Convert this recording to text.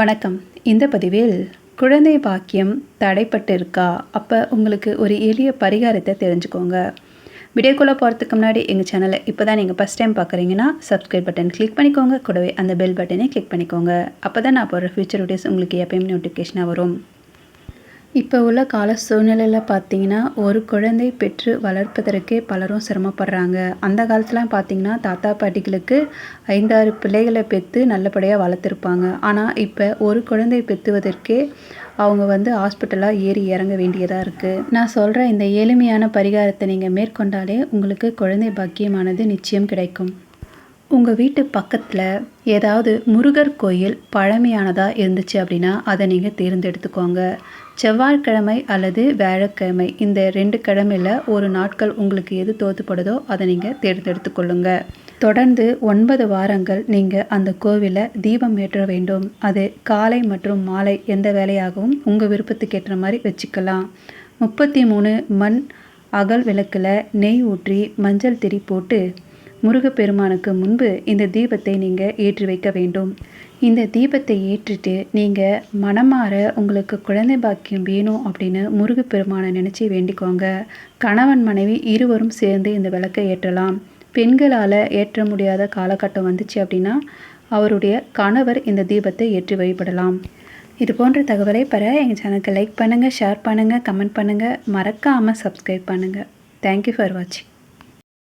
வணக்கம். இந்த பதிவில் குழந்தை பாக்கியம் தடைப்பட்டு இருக்கா அப்போ உங்களுக்கு ஒரு எளிய பரிகாரத்தை தெரிஞ்சுக்கோங்க. வீடியோக்குள்ளே போகிறதுக்கு முன்னாடி எங்கள் சேனலை இப்போ தான் நீங்கள் ஃபஸ்ட் டைம் பார்க்குறீங்கன்னா சப்ஸ்கிரைப் பட்டன் கிளிக் பண்ணிக்கோங்க. கூடவே அந்த பெல் பட்டனை கிளிக் பண்ணிக்கோங்க. அப்போ தான் நான் போடுற ஃபியூச்சர் வீடியோஸ் உங்களுக்கு எப்பயும் நோட்டிஃபிகேஷனாக வரும். இப்போ உள்ள கால சூழ்நிலையில் பார்த்தீங்கன்னா ஒரு குழந்தை பெற்று வளர்ப்பதற்கே பலரும் சிரமப்படுறாங்க. அந்த காலத்துலாம் பார்த்தீங்கன்னா தாத்தா பாட்டிகளுக்கு ஐந்தாறு பிள்ளைகளை பெற்று நல்லபடியாக வளர்த்துருப்பாங்க. ஆனால் இப்போ ஒரு குழந்தை பெற்றுவதற்கே அவங்க வந்து ஹாஸ்பிட்டலாக ஏறி இறங்க வேண்டியதாக இருக்குது நான் சொல்கிற இந்த எளிமையான பரிகாரத்தை நீங்கள் மேற்கொண்டாலே உங்களுக்கு குழந்தை பாக்கியமானது நிச்சயம் கிடைக்கும். உங்கள் வீட்டு பக்கத்தில் ஏதாவது முருகர் கோயில் பழமையானதாக இருந்துச்சு அப்படின்னா அதை நீங்கள் தேர்ந்தெடுத்துக்கோங்க. செவ்வாய்க்கிழமை அல்லது வியாழக்கிழமை இந்த ரெண்டு கிழமையில் ஒரு நாட்கள் உங்களுக்கு எது தோத்துப்படுதோ அதை நீங்கள் தேர்ந்தெடுத்து கொள்ளுங்க தொடர்ந்து ஒன்பது வாரங்கள் நீங்கள் அந்த கோவிலை தீபம் ஏற்ற வேண்டும். அது காலை மற்றும் மாலை எந்த வேலையாகவும் உங்கள் விருப்பத்துக்கு ஏற்ற மாதிரி வச்சுக்கலாம். முப்பத்தி மூணு மண் அகல் விளக்கில் நெய் ஊற்றி மஞ்சள் திரி போட்டு முருகப்பெருமானுக்கு முன்பு இந்த தீபத்தை நீங்கள் ஏற்றி வைக்க வேண்டும். இந்த தீபத்தை ஏற்றிட்டு நீங்கள் மனமாற உங்களுக்கு குழந்தை பாக்கியம் வேணும் அப்படின்னு முருகப்பெருமானை நினச்சி வேண்டிக்கோங்க. கணவன் மனைவி இருவரும் சேர்ந்து இந்த விளக்கை ஏற்றலாம். பெண்களால் ஏற்ற முடியாத காலகட்டம் வந்துச்சு அப்படின்னா அவருடைய கணவர் இந்த தீபத்தை ஏற்றி வழிபடலாம். இது போன்ற தகவலை பெற எங்கள் சேனலுக்கு லைக் பண்ணுங்கள் ஷேர் பண்ணுங்கள் கமெண்ட் பண்ணுங்கள் மறக்காமல் சப்ஸ்கிரைப் பண்ணுங்கள் தேங்க்யூ ஃபார் வாட்சிங்